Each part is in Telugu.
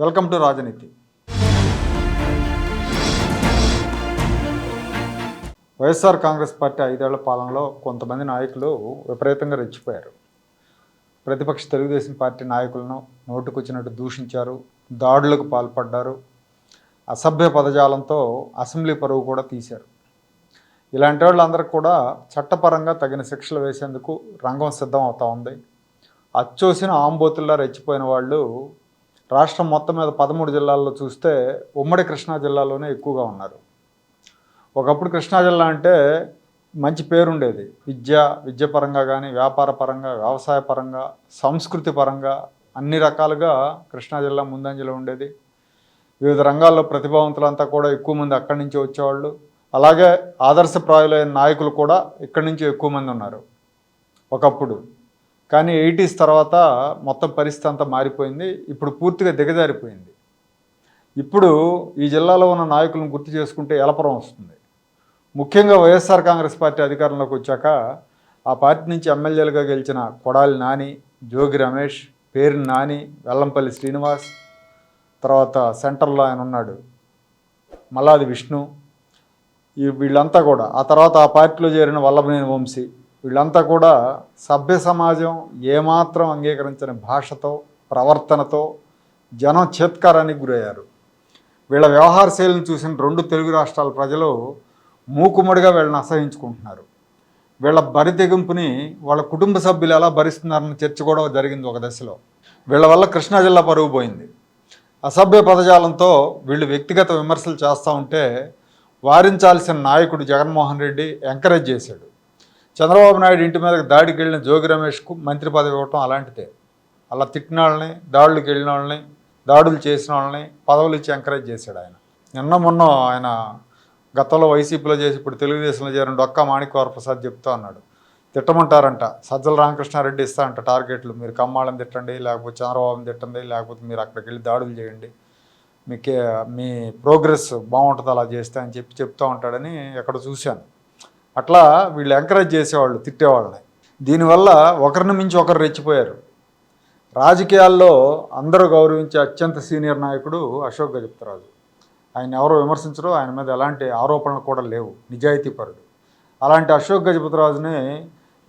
వెల్కమ్ టు రాజనీతి. వైఎస్ఆర్ కాంగ్రెస్ పార్టీ ఐదేళ్ళ పాలనలో కొంతమంది నాయకులు విపరీతంగా రెచ్చిపోయారు. ప్రతిపక్ష తెలుగుదేశం పార్టీ నాయకులను నోటుకొచ్చినట్టు దూషించారు దాడులకు పాల్పడ్డారు అసభ్య పదజాలంతో అసెంబ్లీ పరువు కూడా తీశారు. ఇలాంటి వాళ్ళందరికీ కూడా చట్టపరంగా తగిన శిక్షలు వేసేందుకు రంగం సిద్ధం అవుతా ఉంది. అచ్చోసిన ఆంబోతుల్లా రెచ్చిపోయిన వాళ్ళు రాష్ట్రం మొత్తం మీద పదమూడు జిల్లాల్లో చూస్తే ఉమ్మడి కృష్ణా జిల్లాలోనే ఎక్కువగా ఉన్నారు. ఒకప్పుడు కృష్ణా జిల్లా అంటే మంచి పేరుండేది. విద్య విద్య పరంగా కానీ వ్యాపార పరంగా వ్యవసాయ పరంగా సంస్కృతి పరంగా అన్ని రకాలుగా కృష్ణా జిల్లా ముందంజలో ఉండేది. వివిధ రంగాల్లో ప్రతిభావంతులంతా కూడా ఎక్కువ మంది అక్కడి నుంచి వచ్చేవాళ్ళు. అలాగే ఆదర్శప్రాయులైన నాయకులు కూడా ఇక్కడి నుంచి ఎక్కువ మంది ఉన్నారు. ఒకప్పుడు కానీ ఎయిటీస్ తర్వాత మొత్తం పరిస్థితి అంతా మారిపోయింది. ఇప్పుడు పూర్తిగా దిగజారిపోయింది. ఇప్పుడు ఈ జిల్లాలో ఉన్న నాయకులను గుర్తు చేసుకుంటే ఎలపురం వస్తుంది. ముఖ్యంగా వైఎస్ఆర్ కాంగ్రెస్ పార్టీ అధికారంలోకి వచ్చాక ఆ పార్టీ నుంచి ఎమ్మెల్యేలుగా గెలిచిన కొడాలి నాని జోగి రమేష్ పేరు నాని వెల్లంపల్లి శ్రీనివాస్ తర్వాత సెంటర్లో ఆయన ఉన్నాడు మల్లాది విష్ణు ఈ వీళ్ళంతా కూడా. ఆ తర్వాత ఆ పార్టీలో చేరిన వల్లభనేని వంశీ వీళ్ళంతా కూడా సభ్య సమాజం ఏమాత్రం అంగీకరించని భాషతో ప్రవర్తనతో జనం చేత్కారానికి గురయ్యారు. వీళ్ళ వ్యవహార శైలిని చూసిన రెండు తెలుగు రాష్ట్రాల ప్రజలు మూకుమ్మడిగా వీళ్ళని అసహించుకుంటున్నారు. వీళ్ళ బరి తెగింపుని వాళ్ళ కుటుంబ సభ్యులు ఎలా భరిస్తున్నారన్న చర్చ కూడా జరిగింది ఒక దశలో. వీళ్ళ వల్ల కృష్ణా జిల్లా పరుగు పోయింది. అసభ్య పదజాలంతో వీళ్ళు వ్యక్తిగత విమర్శలు చేస్తూ ఉంటే వారించాల్సిన నాయకుడు జగన్మోహన్ రెడ్డి ఎంకరేజ్ చేశాడు. చంద్రబాబు నాయుడు ఇంటి మీదకి దాడికి వెళ్ళిన జోగి రమేష్కు మంత్రి పదవి ఇవ్వటం అలాంటిదే. అలా తిట్టిన వాళ్ళని దాడులకు వెళ్ళిన వాళ్ళని దాడులు చేసిన వాళ్ళని పదవులు ఇచ్చి ఎంకరేజ్ చేశాడు ఆయన. నిన్న మొన్న ఆయన గతంలో వైసీపీలో చేసి ఇప్పుడు తెలుగుదేశంలో చేరిన డొక్క మాణిక్వర ప్రసాద్ చెప్తా అన్నాడు. తిట్టమంటారంట. సజ్జల రామకృష్ణారెడ్డి ఇస్తా అంట టార్గెట్లు. మీరు కమ్మాళ్ళని తిట్టండి లేకపోతే చంద్రబాబుని తిట్టండి లేకపోతే మీరు అక్కడికి వెళ్ళి దాడులు చేయండి. మీకే మీ ప్రోగ్రెస్ బాగుంటుంది అలా చేస్తే అని చెప్పి చెప్తూ ఉంటాడని ఎక్కడ చూశాను. అట్లా వీళ్ళు ఎంకరేజ్ చేసేవాళ్ళు తిట్టేవాళ్ళని. దీనివల్ల ఒకరిని మించి ఒకరు రెచ్చిపోయారు. రాజకీయాల్లో అందరూ గౌరవించే అత్యంత సీనియర్ నాయకుడు అశోక్ గజపతిరాజు. ఆయన ఎవరో విమర్శించరు ఆయన మీద ఎలాంటి ఆరోపణలు కూడా లేవు నిజాయితీపరుడు. అలాంటి అశోక్ గజపతిరాజునే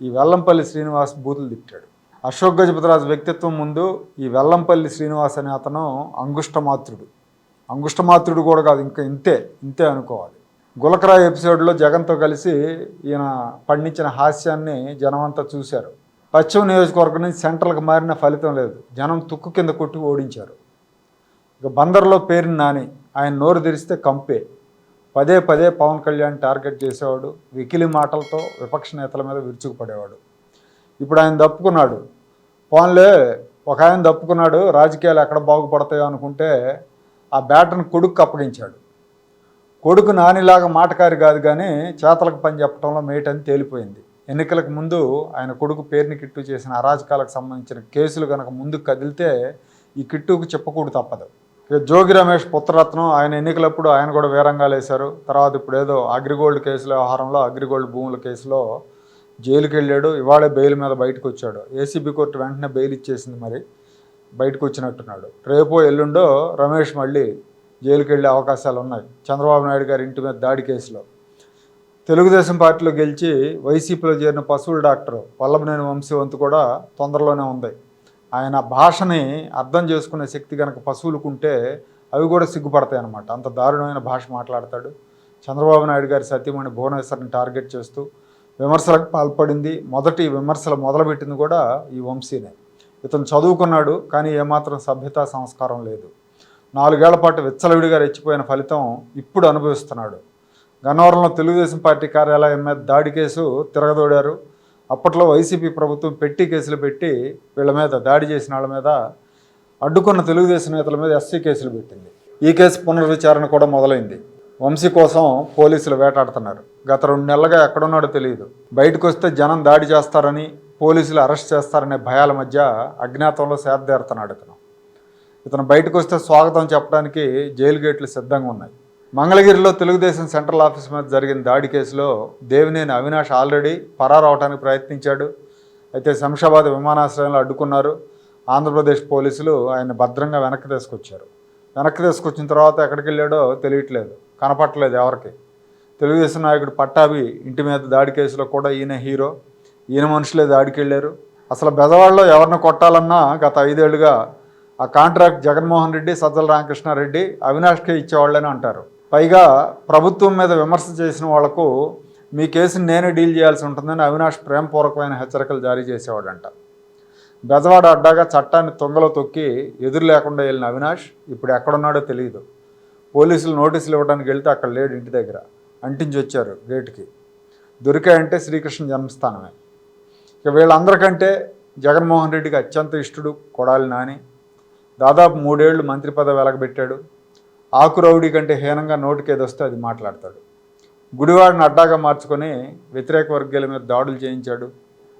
ఈ వెల్లంపల్లి శ్రీనివాస్ బూతులు తిట్టాడు. అశోక్ గజపతిరాజు వ్యక్తిత్వం ముందు ఈ వెల్లంపల్లి శ్రీనివాస్ అనే అతను అంగుష్టమాత్రుడు. అంగుష్టమాత్రుడు కూడా కాదు ఇంకా ఇంతే ఇంతే అనుకోవాలి. గులకరా ఎపిసోడ్లో జగన్తో కలిసి ఈయన పండించిన హాస్యాన్ని జనమంతా చూశారు. పశ్చిమ నియోజకవర్గం నుంచి సెంట్రల్కి మారిన ఫలితం లేదు. జనం తుక్కు కింద కొట్టి ఓడించారు. ఇక బందర్లో పేరుని నాని ఆయన నోరు తెరిస్తే కంపే. పదే పదే పవన్ కళ్యాణ్ టార్గెట్ చేసేవాడు వికిలి మాటలతో విపక్ష నేతల మీద విరుచుకుపడేవాడు. ఇప్పుడు ఆయన తప్పుకున్నాడు పోన్లే ఒక ఆయన తప్పుకున్నాడు రాజకీయాలు ఎక్కడ బాగుపడతాయో అనుకుంటే ఆ బ్యాటర్ను కొడుకు అప్పగించాడు. కొడుకు నానిలాగా మాటకారి కాదు కానీ చేతలకు పని చెప్పడంలో మేటని తేలిపోయింది. ఎన్నికలకు ముందు ఆయన కొడుకు పేరుని కిట్టు చేసిన అరాజకాలకు సంబంధించిన కేసులు కనుక ముందుకు కదిలితే ఈ కిట్టుకు చెప్పకూడదు తప్పదు. ఇక జోగి రమేష్ పుత్రరత్నం ఆయన ఎన్నికలప్పుడు ఆయన కూడా వేరంగాలు వేశారు. తర్వాత ఇప్పుడు ఏదో అగ్రిగోల్డ్ కేసుల వ్యవహారంలో అగ్రిగోల్డ్ భూముల కేసులో జైలుకి వెళ్ళాడు. ఇవాళే బెయిల్ మీద బయటకు వచ్చాడు. ఏసీబీ కోర్టు వెంటనే బెయిల్ ఇచ్చేసింది మరి. బయటకు వచ్చినట్టున్నాడు. రేపో ఎల్లుండో రమేష్ మళ్ళీ జైలుకి వెళ్ళే అవకాశాలు ఉన్నాయి చంద్రబాబు నాయుడు గారి ఇంటి మీద దాడి కేసులో. తెలుగుదేశం పార్టీలో గెలిచి వైసీపీలో చేరిన పశువుల డాక్టర్ వల్లభనేని వంశీవంతు కూడా తొందరలోనే ఉంది. ఆయన భాషని అర్థం చేసుకునే శక్తి కనుక పశువులకు ఉంటే అవి కూడా సిగ్గుపడతాయి అన్నమాట అంత దారుణమైన భాష మాట్లాడతాడు. చంద్రబాబు నాయుడు గారి సత్యమణి భువనేశ్వర్ని టార్గెట్ చేస్తూ విమర్శలకు పాల్పడింది. మొదటి విమర్శలు మొదలుపెట్టింది కూడా ఈ వంశీనే. ఇతను చదువుకున్నాడు కానీ ఏమాత్రం సభ్యతా సంస్కారం లేదు. నాలుగేళ్ళ పాటు విచ్చలవిడిగా రెచ్చిపోయిన ఫలితం ఇప్పుడు అనుభవిస్తున్నాడు. గన్నవరంలో తెలుగుదేశం పార్టీ కార్యాలయం మీద దాడి కేసు తిరగదోడారు. అప్పట్లో వైసీపీ ప్రభుత్వం పెట్టి కేసులు పెట్టి వీళ్ళ మీద దాడి చేసిన వాళ్ళ మీద అడ్డుకున్న తెలుగుదేశం నేతల మీద ఎస్సీ కేసులు పెట్టింది. ఈ కేసు పునర్విచారణ కూడా మొదలైంది. వంశీ కోసం పోలీసులు వేటాడుతున్నారు. గత రెండు నెలలుగా ఎక్కడున్నాడో తెలియదు. బయటకు వస్తే జనం దాడి చేస్తారని పోలీసులు అరెస్ట్ చేస్తారనే భయాల మధ్య అజ్ఞాతంలో సేద్దేరుతున్నాడు ఇతను. ఇతను బయటకు వస్తే స్వాగతం చెప్పడానికి జైలు గేట్లు సిద్ధంగా ఉన్నాయి. మంగళగిరిలో తెలుగుదేశం సెంట్రల్ ఆఫీస్ మీద జరిగిన దాడి కేసులో దేవినేని అవినాష్ ఆల్రెడీ పరారవటానికి ప్రయత్నించాడు. అయితే శంషాబాద్ విమానాశ్రయంలో అడ్డుకున్నారు. ఆంధ్రప్రదేశ్ పోలీసులు ఆయన భద్రంగా వెనక్కి తీసుకొచ్చారు. వెనక్కి తీసుకొచ్చిన తర్వాత ఎక్కడికి వెళ్ళాడో తెలియట్లేదు. కనపట్టలేదు ఎవరికి. తెలుగుదేశం నాయకుడు పట్టాభి ఇంటి మీద దాడి కేసులో కూడా ఈయన హీరో. ఈయన మనుషులే దాడికి వెళ్ళారు. అసలు బెజవాడలో ఎవరిని కొట్టాలన్నా గత ఐదేళ్ళుగా ఆ కాంట్రాక్ట్ జగన్మోహన్ రెడ్డి సజ్జల రామకృష్ణారెడ్డి అవినాష్కే ఇచ్చేవాళ్ళని అంటారు. పైగా ప్రభుత్వం మీద విమర్శ చేసిన వాళ్ళకు మీ కేసుని నేనే డీల్ చేయాల్సి ఉంటుందని అవినాష్ ప్రేమపూర్వకమైన హెచ్చరికలు జారీ చేసేవాడంట. బెజవాడ అడ్డాగా చట్టాన్ని తొంగలో తొక్కి ఎదురు లేకుండా వెళ్ళిన అవినాష్ ఇప్పుడు ఎక్కడున్నాడో తెలియదు పోలీసులు నోటీసులు ఇవ్వడానికి వెళ్తే అక్కడ లేడు ఇంటి దగ్గర. అంటించి వచ్చారు గేటుకి. దొరికాయంటే శ్రీకృష్ణ జన్మస్థానమే. ఇక వీళ్ళందరికంటే జగన్మోహన్ రెడ్డికి అత్యంత ఇష్టడు కొడాలి నాని. దాదాపు మూడేళ్ళు మంత్రి పదవి వెలగబెట్టాడు. ఆకురౌడి కంటే హీనంగా నోటికేది వస్తే అది మాట్లాడతాడు. గుడివాడిని అడ్డాగా మార్చుకొని వ్యతిరేక వర్గాల మీద దాడులు చేయించాడు.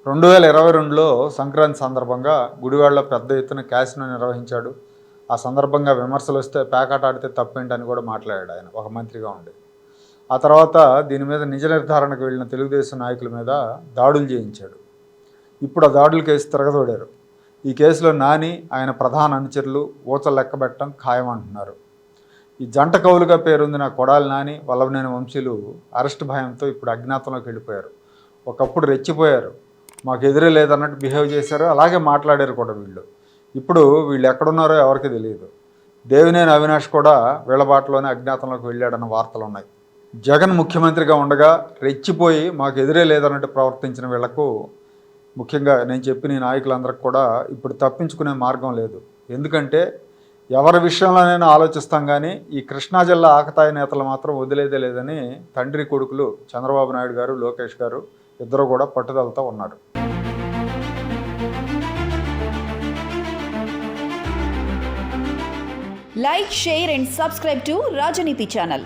రెండు వేల ఇరవై రెండులో సంక్రాంతి సందర్భంగా గుడివాడలో పెద్ద ఎత్తున క్యాసినో నిర్వహించాడు. ఆ సందర్భంగా విమర్శలు వస్తే పేకాట ఆడితే తప్పేంటని కూడా మాట్లాడాడు ఆయన ఒక మంత్రిగా ఉండి. ఆ తర్వాత దీని మీద నిజ నిర్ధారణకు వెళ్ళిన తెలుగుదేశం నాయకుల మీద దాడులు చేయించాడు. ఇప్పుడు ఆ దాడుల కేసు తిరగదోడారు. ఈ కేసులో నాని ఆయన ప్రధాన అనుచరులు ఊచలు లెక్కబెట్టడం ఖాయం అంటున్నారు ఈ జంట కవులుగా పేరొందిన కొడాలి నాని వల్లభనేని వంశీలు అరెస్ట్ భయంతో ఇప్పుడు అజ్ఞాతంలోకి వెళ్ళిపోయారు. ఒకప్పుడు రెచ్చిపోయారు. మాకు ఎదురే లేదన్నట్టు బిహేవ్ చేశారు. అలాగే మాట్లాడారు కూడా వీళ్ళు. ఇప్పుడు వీళ్ళు ఎక్కడున్నారో ఎవరికి తెలియదు. దేవినేని అవినాష్ కూడా వీళ్ళ బాటలోనే అజ్ఞాతంలోకి వెళ్ళాడన్న వార్తలు ఉన్నాయి జగన్ ముఖ్యమంత్రిగా ఉండగా రెచ్చిపోయి మాకు ఎదురే లేదన్నట్టు ప్రవర్తించిన వీళ్ళకు ముఖ్యంగా నేను చెప్పిన నాయకులందరికి కూడా ఇప్పుడు తప్పించుకునే మార్గం లేదు. ఎందుకంటే ఎవరి విషయంలోనైనా ఆలోచిస్తాం కానీ ఈ కృష్ణా జిల్లా ఆకతాయి నేతలు మాత్రం వదిలేదే లేదని తండ్రి కొడుకులు చంద్రబాబు నాయుడు గారు లోకేష్ గారు ఇద్దరు కూడా పట్టుదలతో ఉన్నారు. Like share and subscribe to Rajneeti channel.